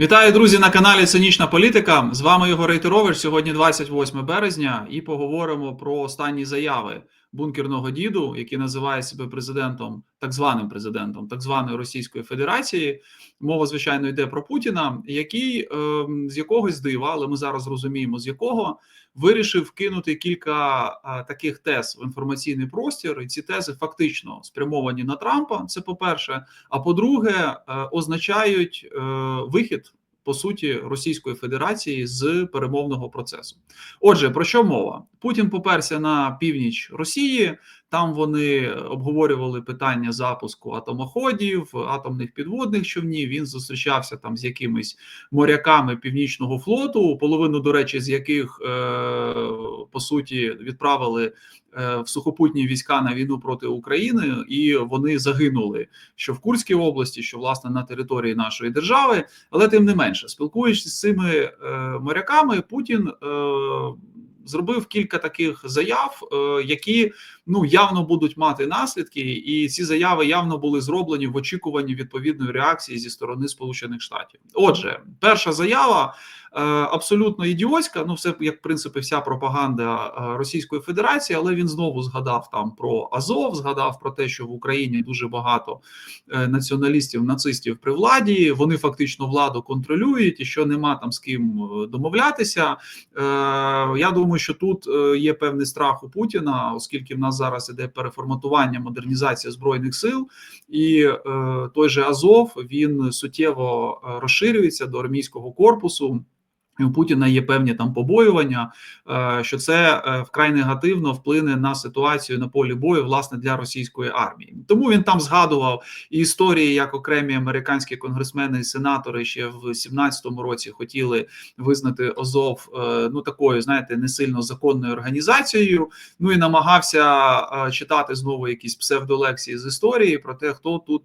Вітаю, друзі, на каналі Цинічна Політика. З вами Ігор Рейтерович. Сьогодні 28 березня, і поговоримо про останні заяви бункерного діду, який називає себе президентом, так званим президентом, так званої Російської Федерації. Мова, звичайно, йде про Путіна, який е, з якогось дива, але ми зараз розуміємо, з якого вирішив кинути кілька е, таких тез в інформаційний простір. І ці тези фактично спрямовані на Трампа. Це по перше. А по-друге, е, означають е, вихід по суті Російської Федерації з перемовного процесу. Отже, про що мова? Путін поперся на північ Росії. Там вони обговорювали питання запуску атомоходів, атомних підводних човнів. Він зустрічався там з якимись моряками північного флоту, половину, до речі, з яких е, по суті відправили е, в сухопутні війська на війну проти України, і вони загинули що в Курській області, що власне на території нашої держави. Але тим не менше, спілкуючись з цими е, моряками, Путін. Зробив кілька таких заяв, е, які ну явно будуть мати наслідки, і ці заяви явно були зроблені в очікуванні відповідної реакції зі сторони Сполучених Штатів. Отже, перша заява абсолютно ідіотська. Ну, все як в принципі вся пропаганда е, Російської Федерації, але він знову згадав там про Азов, згадав про те, що в Україні дуже багато націоналістів, нацистів при владі. Вони фактично владу контролюють, і що нема там з ким домовлятися. Я думаю, що тут є певний страх у Путіна, оскільки в нас зараз іде переформатування, модернізація збройних сил, і е, той же Азов він суттєво розширюється до армійського корпусу. У Путіна є певні там побоювання, що це вкрай негативно вплине на ситуацію на полі бою власне для російської армії. Тому він там згадував і історії, як окремі американські конгресмени і сенатори ще в 17-му році хотіли визнати Азов ну такою, знаєте, не сильно законною організацією. Ну і намагався читати знову якісь псевдолекції з історії про те, хто тут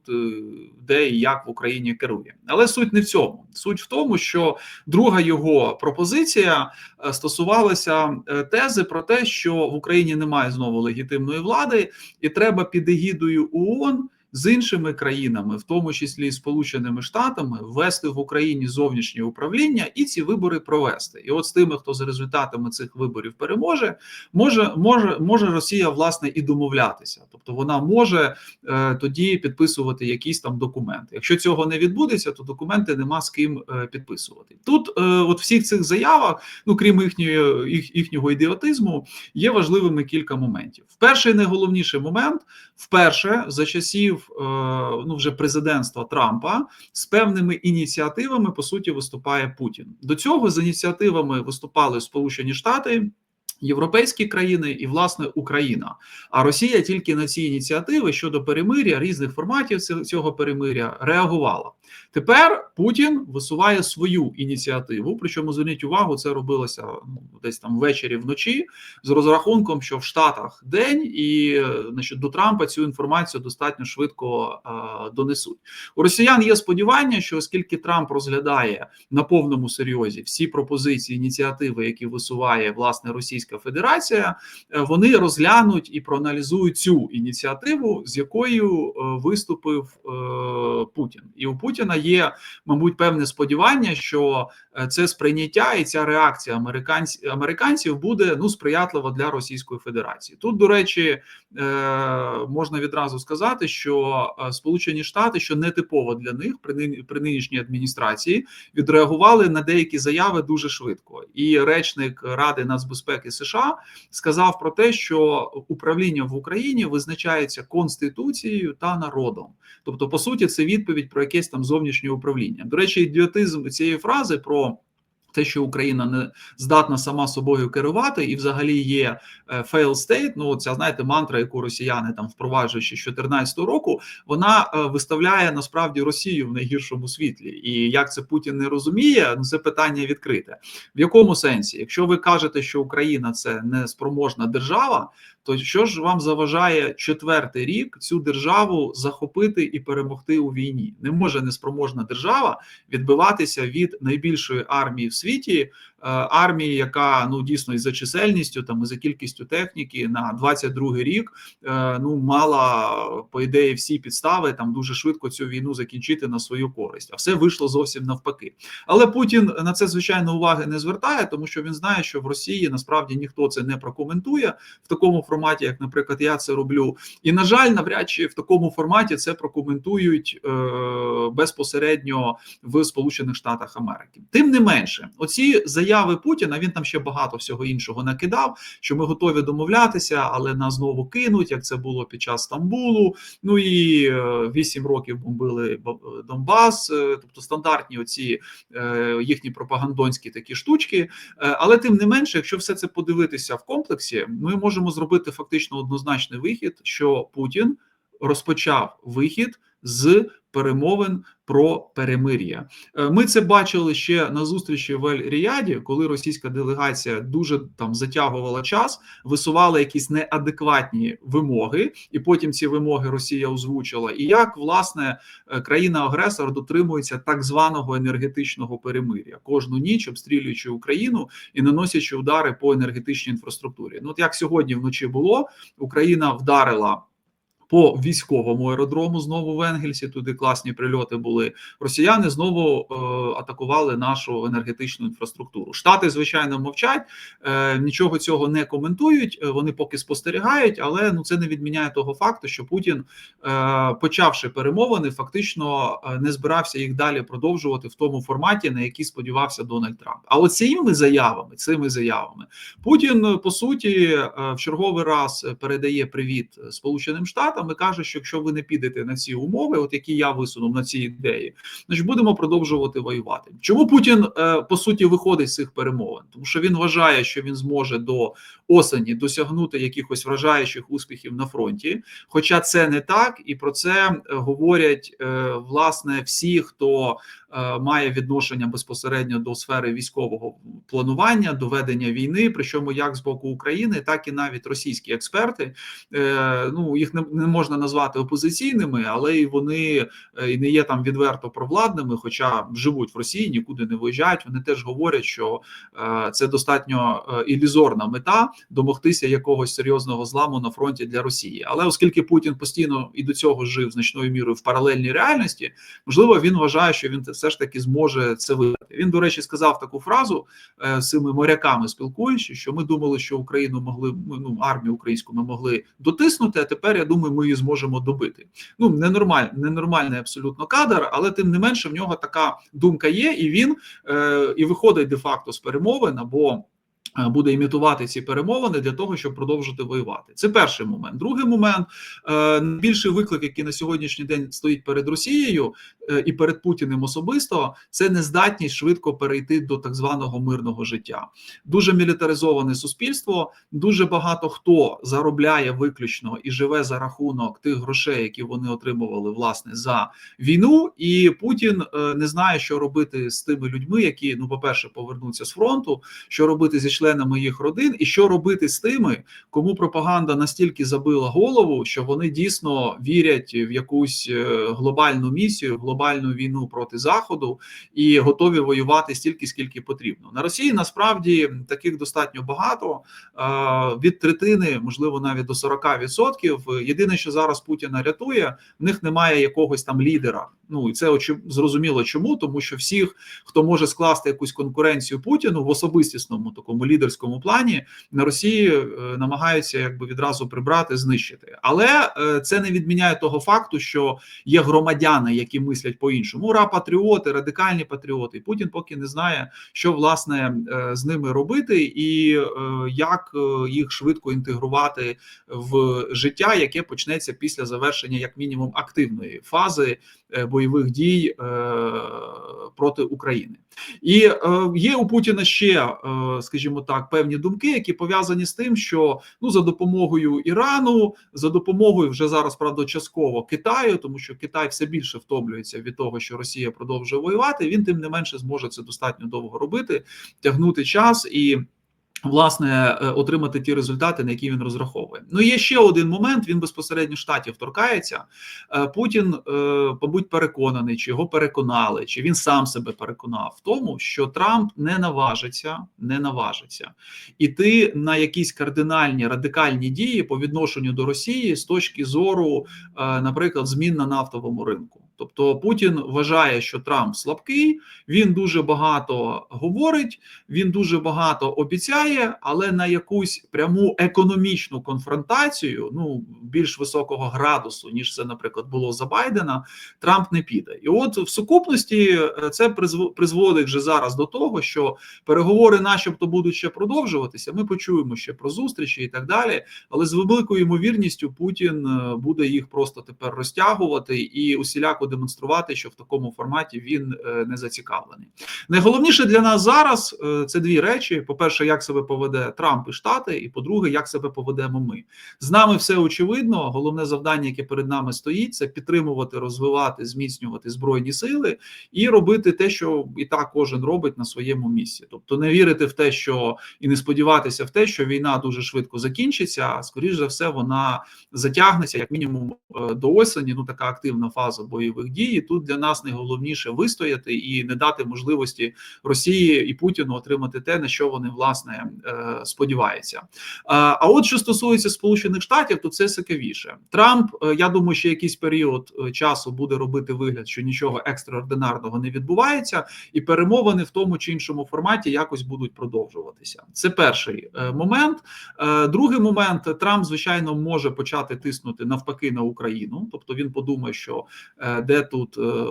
де і як в Україні керує. Але суть не в цьому. Суть в тому, що друга його пропозиція е, стосувалася е, тези про те, що в Україні немає знову легітимної влади, і треба під егідою ООН з іншими країнами, в тому числі Сполученими Штатами, ввести в Україні зовнішнє управління і ці вибори провести. І от з тими, хто за результатами цих виборів переможе, може може може Росія власне і домовлятися, тобто вона може е, тоді підписувати якісь там документи. Якщо цього не відбудеться, то документи нема з ким е, підписувати. Тут, е, от всіх цих заявах, ну крім їхньої їх, їхнього ідіотизму, є важливими кілька моментів. Перший найголовніший момент вперше за часів. Е, ну вже президентства Трампа з певними ініціативами по суті виступає Путін. До цього з ініціативами виступали Сполучені Штати. Європейські країни і власне Україна, а Росія тільки на ці ініціативи щодо перемиря різних форматів цього перемиря реагувала. Тепер Путін висуває свою ініціативу. Причому зверніть увагу, це робилося ну, десь там ввечері вночі з розрахунком, що в Штатах день, і значить, до Трампа цю інформацію достатньо швидко а, донесуть. У Росіян є сподівання, що оскільки Трамп розглядає на повному серйозі всі пропозиції ініціативи, які висуває власне Російська Федерація, е, вони розглянуть і проаналізують цю ініціативу, з якою е, виступив е, Путін, і у Путіна є, мабуть, певне сподівання, що е, це сприйняття і ця реакція американців американців буде ну сприятлива для Російської Федерації. Тут, до речі, е, можна відразу сказати, що е, Сполучені Штати, що не типово для них при нинішній адміністрації, відреагували на деякі заяви дуже швидко. І речник Ради нацбезпеки США сказав про те, що управління в Україні визначається конституцією та народом, тобто, по суті, це відповідь про якесь там зовнішнє управління. До речі, ідіотизм цієї фрази про. Те, що Україна не здатна сама собою керувати, і взагалі є е, fail state, Ну ця знаєте, мантра, яку росіяни там впроваджують ще з 2014 року, вона е, виставляє насправді Росію в найгіршому світлі. І як це Путін не розуміє, ну це питання відкрите. В якому сенсі, якщо ви кажете, що Україна це не спроможна держава, то що ж вам заважає четвертий рік цю державу захопити і перемогти у війні? Не може неспроможна держава відбиватися від найбільшої армії в світі, армії, яка ну дійсно і за чисельністю, там і за кількістю техніки на 22 рік е, ну мала по ідеї всі підстави там дуже швидко цю війну закінчити на свою користь, а все вийшло зовсім навпаки. Але Путін на це звичайно уваги не звертає, тому що він знає, що в Росії насправді ніхто це не прокоментує в такому форматі, як, наприклад, я це роблю. І на жаль, навряд чи в такому форматі це прокоментують е, безпосередньо в Сполучених Штатах Америки. Тим не менше, оці заяви Путіна він там ще багато всього іншого накидав, що ми готові домовлятися, але нас знову кинуть, як це було під час Стамбулу. Ну і вісім років бомбили Донбас, е, тобто стандартні оці е, їхні пропагандонські такі штучки. Е, але тим не менше, якщо все це подивитися в комплексі, ми можемо зробити фактично однозначний вихід, що Путін розпочав вихід з перемовин про перемир'я. Е, ми це бачили ще на зустрічі в Ель-Ріяді, коли російська делегація дуже там затягувала час, висувала якісь неадекватні вимоги, і потім ці вимоги Росія озвучила. І як власне е, країна-агресор дотримується так званого енергетичного перемир'я кожну ніч, обстрілюючи Україну і наносячи удари по енергетичній інфраструктурі. Ну от як сьогодні вночі було, Україна вдарила по військовому аеродрому знову в Енгельсі. Туди класні прильоти були. Росіяни знову е, атакували нашу енергетичну інфраструктуру. Штати, звичайно, мовчать, е, нічого цього не коментують. Е, вони поки спостерігають, але ну це не відміняє того факту, що Путін, е, почавши перемовини, фактично е, не збирався їх далі продовжувати в тому форматі, на який сподівався Дональд Трамп. А от цими заявами, цими заявами, Путін по суті е, в черговий раз передає привіт Сполученим Штатам і каже, що якщо ви не підете на ці умови, от які я висунув на ці ідеї, значить будемо продовжувати воювати. Чому Путін е, по суті виходить з цих перемовин? Тому що він вважає, що він зможе до осені досягнути якихось вражаючих успіхів на фронті. Хоча це не так, і про це е, говорять е, власне всі, хто має відношення безпосередньо до сфери військового планування, до ведення війни, причому як з боку України, так і навіть російські експерти. Ну їх не можна назвати опозиційними, але і вони е, і не є там відверто провладними, хоча живуть в Росії, нікуди не виїжджають. Вони теж говорять, що е, це достатньо е, ілюзорна мета домогтися якогось серйозного зламу на фронті для Росії. Але оскільки Путін постійно і до цього жив значною мірою в паралельній реальності, можливо, він вважає, що він все ж таки зможе це видати. Він, до речі, сказав таку фразу з цими моряками, спілкуючись, що ми думали, що Україну могли ну армію українську ми могли дотиснути. А тепер я думаю, ми її зможемо добити. Ну ненормаль, ненормальний абсолютно кадр, але тим не менше в нього така думка є, і він е, і виходить де факто з перемовин або. Е, буде імітувати ці перемовини для того, щоб продовжити воювати. Це перший момент. Другий момент е, найбільший виклик, який на сьогоднішній день стоїть перед Росією е, і перед Путіним особисто, це нездатність швидко перейти до так званого мирного життя. Дуже мілітаризоване суспільство. Дуже багато хто заробляє виключно і живе за рахунок тих грошей, які вони отримували власне за війну. І Путін не знає, що робити з тими людьми, які ну, по перше, повернуться з фронту, що робити зі членами їх родин, і що робити з тими, кому пропаганда настільки забила голову, що вони дійсно вірять в якусь е, глобальну місію, глобальну війну проти заходу і готові воювати стільки, скільки потрібно. На Росії насправді таких достатньо багато від третини, можливо, навіть до 40%. Єдине, що зараз Путіна рятує, в них немає якогось там лідера. Ну і це зрозуміло, чому тому, що всіх, хто може скласти якусь конкуренцію Путіну в особистісному такому лідерському плані, на Росії е, намагаються якби відразу прибрати, знищити. Але е, це не відміняє того факту, що є громадяни, які мислять по іншому. Ура, патріоти, радикальні патріоти. І Путін поки не знає, що власне е, з ними робити, і як їх швидко інтегрувати в життя, яке почнеться після завершення, як мінімум, активної фази бойових дій проти України. І є у Путіна ще, скажімо так, певні думки, які пов'язані з тим, що ну за допомогою Ірану, за допомогою вже зараз правда частково Китаю, тому що Китай все більше втомлюється від того, що Росія продовжує воювати. Він тим не менше зможе це достатньо довго робити, тягнути час і. Власне, е, отримати ті результати, на які він розраховує. Ну є ще один момент. Він безпосередньо штатів торкається. Е, Путін, е, мабуть, переконаний, чи його переконали, чи він сам себе переконав в тому, що Трамп не наважиться, не наважиться іти на якісь кардинальні радикальні дії по відношенню до Росії з точки зору, наприклад, змін на нафтовому ринку. Тобто Путін вважає, що Трамп слабкий, він дуже багато говорить, він дуже багато обіцяє, але на якусь пряму економічну конфронтацію, ну більш високого градусу, ніж це, наприклад, було за Байдена, Трамп не піде. І от в сукупності е, це призводить вже зараз до того, що переговори, начебто, будуть ще продовжуватися. Ми почуємо ще про зустрічі і так далі. Але з великою ймовірністю Путін е, буде їх просто тепер розтягувати і усіляко демонструвати, що в такому форматі він е, не зацікавлений. Найголовніше для нас зараз е, це дві речі: по-перше, як себе поведе Трамп і Штати, і по-друге, як себе поведемо ми з нами. Все очевидно. Головне завдання, яке перед нами стоїть, це підтримувати, розвивати, зміцнювати збройні сили і робити те, що і так кожен робить на своєму місці. Тобто не вірити в те, що і не сподіватися в те, що війна дуже швидко закінчиться. А скоріш за все, вона затягнеться як мінімум е, до осені. Ну така активна фаза бойових бойових дій. І Тут для нас найголовніше вистояти і не дати можливості Росії і Путіну отримати те, на що вони власне е, сподіваються. А от що стосується Сполучених Штатів, то це цікавіше. Трамп, е, я думаю, що якийсь період е, часу буде робити вигляд, що нічого екстраординарного не відбувається, і перемовини в тому чи іншому форматі якось будуть продовжуватися. Це перший момент. Другий момент Трамп, звичайно, може почати тиснути навпаки на Україну, тобто він подумає, що де тут е,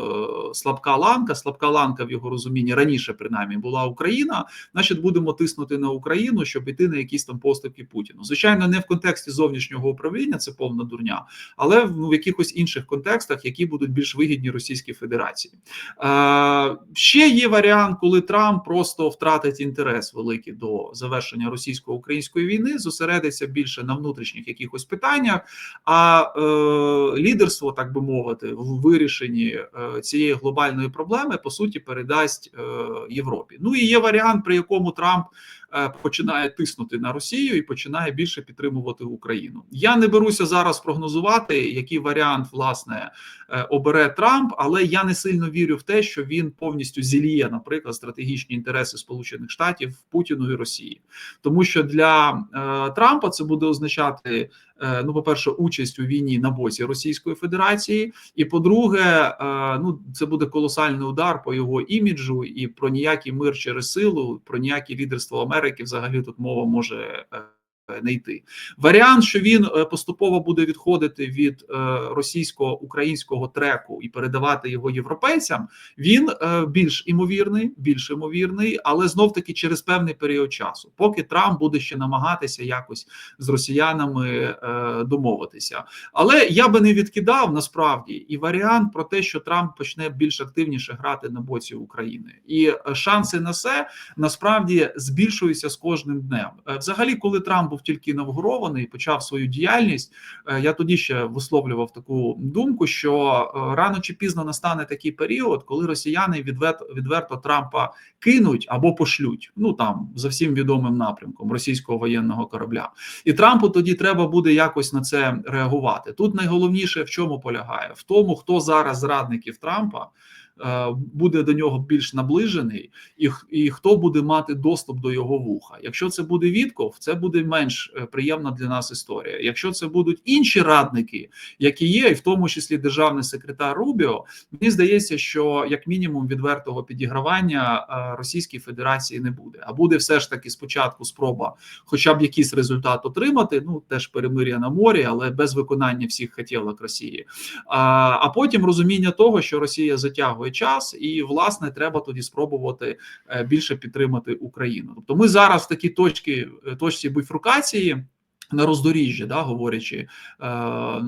слабка ланка, слабка ланка в його розумінні раніше, принаймні, була Україна. Значить, будемо тиснути на Україну, щоб іти на якісь там поступки Путіну. Звичайно, не в контексті зовнішнього управління, це повна дурня, але в, ну, в якихось інших контекстах, які будуть більш вигідні Російській Федерації. Е, Ще є варіант, коли Трамп просто втратить інтерес великий до завершення російсько-української війни, зосередиться більше на внутрішніх якихось питаннях, а е, лідерство, так би мовити, в вирішенні вирішенні е, цієї глобальної проблеми по суті передасть е, Європі. Ну і є варіант, при якому Трамп Е, починає тиснути на Росію і починає більше підтримувати Україну. Я не беруся зараз прогнозувати, який варіант власне обере Трамп, але я не сильно вірю в те, що він повністю зіліє, наприклад, стратегічні інтереси Сполучених Штатів Путіну і Росії, тому що для Трампа це буде означати. Ну, по перше, участь у війні на боці Російської Федерації, і по-друге, ну це буде колосальний удар по його іміджу і про ніякий мир через силу, про ніяке лідерство Америки. Америки взагалі тут мова може е, не йти. Варіант, що він е, поступово буде відходити від е, російсько-українського треку і передавати його європейцям, він більш імовірний, більш імовірний, але знов таки через певний період часу, поки Трамп буде ще намагатися якось з росіянами домовитися. Але я би не відкидав насправді і варіант про те, що Трамп почне більш активніше грати на боці України, і шанси на це насправді збільшуються з кожним днем. Взагалі, коли Трамп був тільки інавгурований, почав свою діяльність. Е, я тоді ще висловлював таку думку, що е, рано чи пізно настане такий період, коли росіяни відверто, відверто Трампа кинуть або пошлють. Ну там за всім відомим напрямком російського воєнного корабля, і Трампу тоді треба буде якось на це реагувати. Тут найголовніше в чому полягає в тому, хто зараз зрадників Трампа. Е, буде до нього більш наближений, і і хто буде мати доступ до його вуха. Якщо це буде Вітков, це буде менш е, приємна для нас історія. Якщо це будуть інші радники, які є, і в тому числі державний секретар Рубіо, мені здається, що як мінімум відвертого підігравання е, Російській Федерації не буде. А буде все ж таки спочатку спроба, хоча б якийсь результат отримати. Ну теж перемир'я на морі, але без виконання всіх хотілок Росії. А, а потім розуміння того, що Росія затягує затягує час, і власне треба тоді спробувати е, більше підтримати Україну. Тобто, ми зараз в такій точці точці бифрукації. на роздоріжжі, да, говорячи е, е,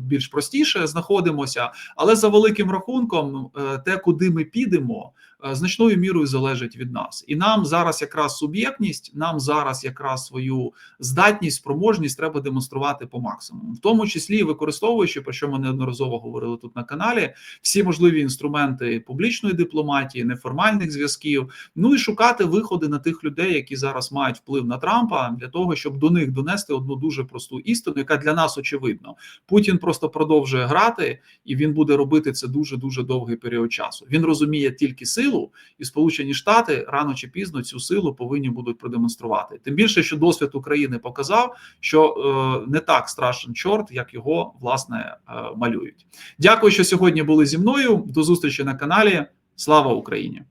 більш простіше, знаходимося, але за великим рахунком, е, те, куди ми підемо, е, значною мірою залежить від нас, і нам зараз якраз суб'єктність, нам зараз якраз свою здатність, спроможність треба демонструвати по максимуму, в тому числі використовуючи про що ми неодноразово говорили тут на каналі, всі можливі інструменти публічної дипломатії, неформальних зв'язків. Ну і шукати виходи на тих людей, які зараз мають вплив на Трампа, для того, щоб до них донести одну дуже просту істину, яка для нас очевидна. Путін просто продовжує грати, і він буде робити це дуже дуже довгий період часу. Він розуміє тільки силу, і Сполучені Штати рано чи пізно цю силу повинні будуть продемонструвати. Тим більше, що досвід України показав, що е, не так страшен чорт, як його власне е, малюють. Дякую, що сьогодні були зі мною. До зустрічі на каналі. Слава Україні!